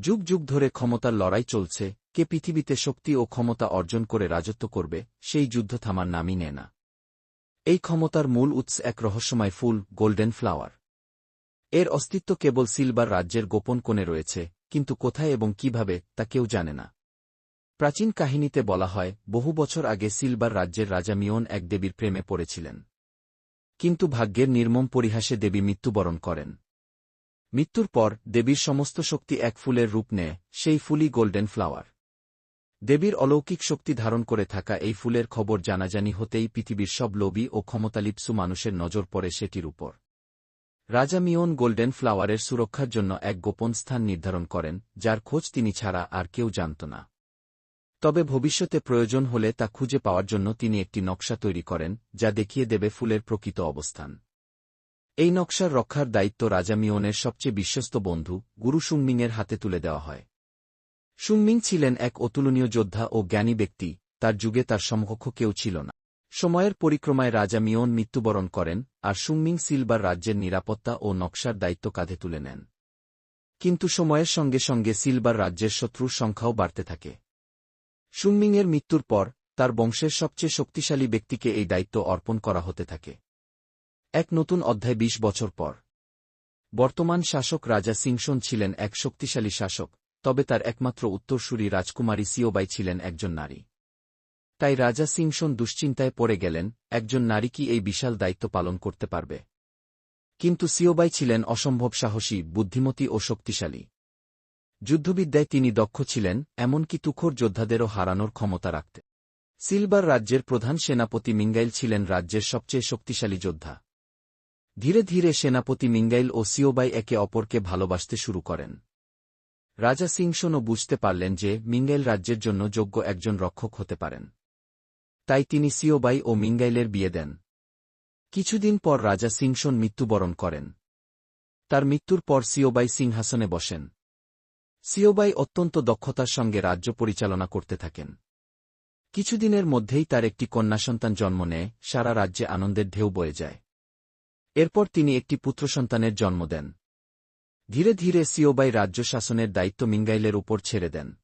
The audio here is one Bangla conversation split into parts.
যুগ যুগ ধরে ক্ষমতার লড়াই চলছে, কে পৃথিবীতে শক্তি ও ক্ষমতা অর্জন করে রাজত্ব করবে, সেই যুদ্ধ থামার নামই নেয় না। এই ক্ষমতার মূল উৎস এক রহস্যময় ফুল, গোল্ডেন ফ্লাওয়ার। এর অস্তিত্ব কেবল সিলবার রাজ্যের গোপন কোণে রয়েছে, কিন্তু কোথায় এবং কীভাবে, তা কেউ জানে না। প্রাচীন কাহিনীতে বলা হয়, বহু বছর আগে সিলবার রাজ্যের রাজা মিয়ন এক দেবীর প্রেমে পড়েছিলেন। কিন্তু ভাগ্যের নির্মম পরিহাসে দেবী মৃত্যুবরণ করেন। মৃত্যুর পর দেবীর সমস্ত শক্তি এক ফুলের রূপ নেয়, সেই ফুলই গোল্ডেন ফ্লাওয়ার। দেবীর অলৌকিক শক্তি ধারণ করে থাকা এই ফুলের খবর জানাজানি হতেই পৃথিবীর সব লোভী ও ক্ষমতালিপ্সু মানুষের নজর পড়ে সেটির উপর। রাজা মিয়ন গোল্ডেন ফ্লাওয়ারের সুরক্ষার জন্য এক গোপন স্থান নির্ধারণ করেন, যার খোঁজ তিনি ছাড়া আর কেউ জানত না। তবে ভবিষ্যতে প্রয়োজন হলে তা খুঁজে পাওয়ার জন্য তিনি একটি নকশা তৈরি করেন, যা দেখিয়ে দেবে ফুলের প্রকৃত অবস্থান। এই নকশার রক্ষার দায়িত্ব রাজা মিয়নের সবচেয়ে বিশ্বস্ত বন্ধু, গুরু সুংমিংয়ের হাতে তুলে দেওয়া হয়। সুংমিং ছিলেন এক অতুলনীয় যোদ্ধা ও জ্ঞানী ব্যক্তি, তার যুগে তার সমকক্ষ কেউ ছিল না। সময়ের পরিক্রমায় রাজা মিয়ন মৃত্যুবরণ করেন, আর সুংমিং সিলবার রাজ্যের নিরাপত্তা ও নকশার দায়িত্ব কাঁধে তুলে নেন। কিন্তু সময়ের সঙ্গে সঙ্গে সিলবার রাজ্যের শত্রুর সংখ্যাও বাড়তে থাকে। সুংমিংয়ের মৃত্যুর পর, তার বংশের সবচেয়ে শক্তিশালী ব্যক্তিকে এই দায়িত্ব অর্পণ করা হতে থাকে। এক নতুন অধ্যায় ২০ বছর পর। বর্তমান শাসক রাজা সিংসন ছিলেন এক শক্তিশালী শাসক, তবে তার একমাত্র উত্তরসূরি রাজকুমারী সিওবাই ছিলেন একজন নারী। তাই রাজা সিংসন দুশ্চিন্তায় পড়ে গেলেন, একজন নারী কি এই বিশাল দায়িত্ব পালন করতে পারবে? কিন্তু সিওবাই ছিলেন অসম্ভব সাহসী, বুদ্ধিমতী ও শক্তিশালী। যুদ্ধবিদ্যায় তিনি দক্ষ ছিলেন, এমনকি তুখোর যোদ্ধাদেরও হারানোর ক্ষমতা রাখতে। সিলবার রাজ্যের প্রধান সেনাপতি মিঙ্গাইল ছিলেন রাজ্যের সবচেয়ে শক্তিশালী যোদ্ধা। ধীরে ধীরে সেনাপতি মিঙ্গাইল ও সিওবাই একে অপরকে ভালোবাসতে শুরু করেন। রাজা সিংসনও বুঝতে পারলেন যে মিঙ্গাইল রাজ্যের জন্য যোগ্য একজন রক্ষক হতে পারেন। তাই তিনি সিওবাই ও মিঙ্গাইলের বিয়ে দেন। কিছুদিন পর রাজা সিংসন মৃত্যুবরণ করেন। তার মৃত্যুর পর সিওবাই সিংহাসনে বসেন। সিওবাই অত্যন্ত দক্ষতার সঙ্গে রাজ্য পরিচালনা করতে থাকেন। কিছুদিনের মধ্যেই তার একটি কন্যাসন্তান জন্ম নেয়, সারা রাজ্যে আনন্দের ঢেউ বয়ে যায়। এরপর তিনি একটি পুত্রসন্তানের জন্ম দেন। ধীরে ধীরে সিওবাই রাজ্য শাসনের দায়িত্ব মিঙ্গাইলের উপর ছেড়ে দেন।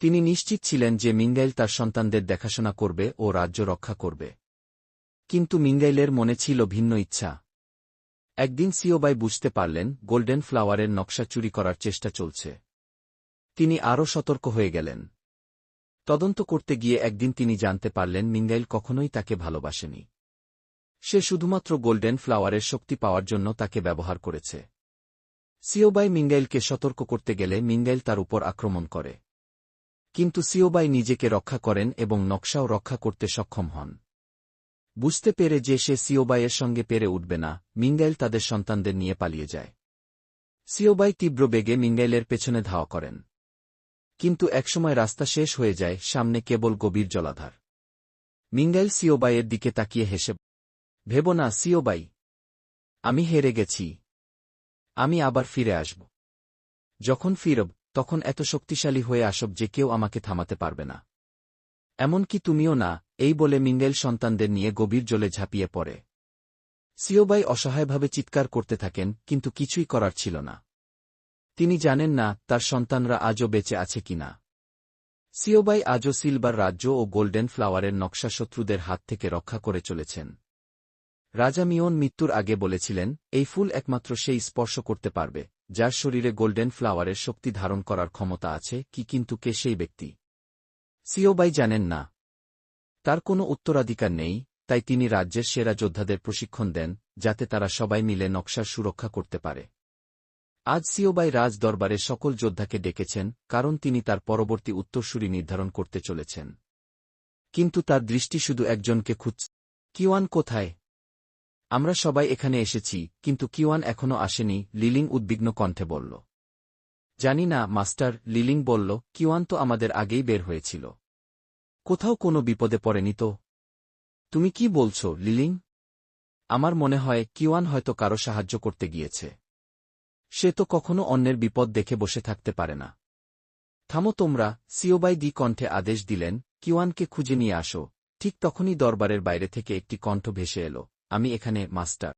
তিনি নিশ্চিত ছিলেন যে মিঙ্গাইল তার সন্তানদের দেখাশোনা করবে ও রাজ্য রক্ষা করবে। কিন্তু মিঙ্গাইলের মনে ছিল ভিন্ন ইচ্ছা। একদিন সিওবাই বুঝতে পারলেন, গোল্ডেন ফ্লাওয়ারের নকশা চুরি করার চেষ্টা চলছে। তিনি আরও সতর্ক হয়ে গেলেন। তদন্ত করতে গিয়ে একদিন তিনি জানতে পারলেন, মিঙ্গাইল কখনোই তাকে ভালোবাসেনি। সে শুধুমাত্র গোল্ডেন ফ্লাওয়ারের শক্তি পাওয়ার জন্য তাকে ব্যবহার করেছে। সিওবাই মিঙ্গাইলকে সতর্ক করতে গেলে মিঙ্গাইল তার উপর আক্রমণ করে। কিন্তু সিওবাই নিজেকে রক্ষা করেন এবং নকশাও রক্ষা করতে সক্ষম হন। বুঝতে পেরে যে সে সিওবাইয়ের সঙ্গে পেরে উঠবে না মিঙ্গাইল তাদের সন্তানদের নিয়ে পালিয়ে যায়। সিওবাই তীব্র বেগে মিঙ্গাইলের পেছনে ধাওয়া করেন। কিন্তু একসময় রাস্তা শেষ হয়ে যায়, সামনে কেবল গভীর জলাধার। মিঙ্গাইল সিওবাইয়ের দিকে তাকিয়ে হেসে ভেব না সিওবাই আমি হেরে গেছি। আমি আবার ফিরে আসব। যখন ফিরব, তখন এত শক্তিশালী হয়ে আসব যে কেউ আমাকে থামাতে পারবে না। এমনকি তুমিও না, এই বলে মিঙ্গেল সন্তানদের নিয়ে গভীর জলে ঝাঁপিয়ে পড়ে। সিওবাই অসহায়ভাবে চিৎকার করতে থাকেন, কিন্তু কিছুই করার ছিল না। তিনি জানেন না, তার সন্তানরা আজও বেঁচে আছে কিনা সিওবাই আজও সিলভার রাজ্য ও গোল্ডেন ফ্লাওয়ারের নকশা শত্রুদের হাত থেকে রক্ষা করে চলেছেন। রাজা মিয়ন মৃত্যুর আগে বলেছিলেন, এই ফুল একমাত্র সেই স্পর্শ করতে পারবে, যার শরীরে গোল্ডেন ফ্লাওয়ারের শক্তি ধারণ করার ক্ষমতা আছে, কি কিন্তু কে সেই ব্যক্তি? সিওবাই জানেন না। তার কোনো উত্তরাধিকার নেই, তাই তিনি রাজ্যের সেরা যোদ্ধাদের প্রশিক্ষণ দেন, যাতে তারা সবাই মিলে নকশার সুরক্ষা করতে পারে। আজ সিওবাই রাজ দরবারে সকল যোদ্ধাকে ডেকেছেন, কারণ তিনি তার পরবর্তী উত্তরসূরি নির্ধারণ করতে চলেছেন। কিন্তু তার দৃষ্টি শুধু একজনকে খুঁজ কিওয়ান কোথায়? আমরা সবাই এখানে এসেছি, কিন্তু কিওয়ান এখনও আসেনি, লিলিং উদ্বিগ্ন কণ্ঠে বলল। জানি না, মাস্টার, লিলিং বলল, কিওয়ান তো আমাদের আগেই বের হয়েছিল। কোথাও কোনো বিপদে পড়েনি তো? তুমি কি বলছ, লিলিং? আমার মনে হয়, কিওয়ান হয়তো কারও সাহায্য করতে গিয়েছে। সে তো কখনো অন্যের বিপদ দেখে বসে থাকতে পারে না। থামো তোমরা, সিওবাই দি কণ্ঠে আদেশ দিলেন, কিওয়ানকে খুঁজে নিয়ে আসো। ঠিক তখনই দরবারের বাইরে থেকে একটি কণ্ঠ ভেসে এলো। আমি এখানে মাস্টার।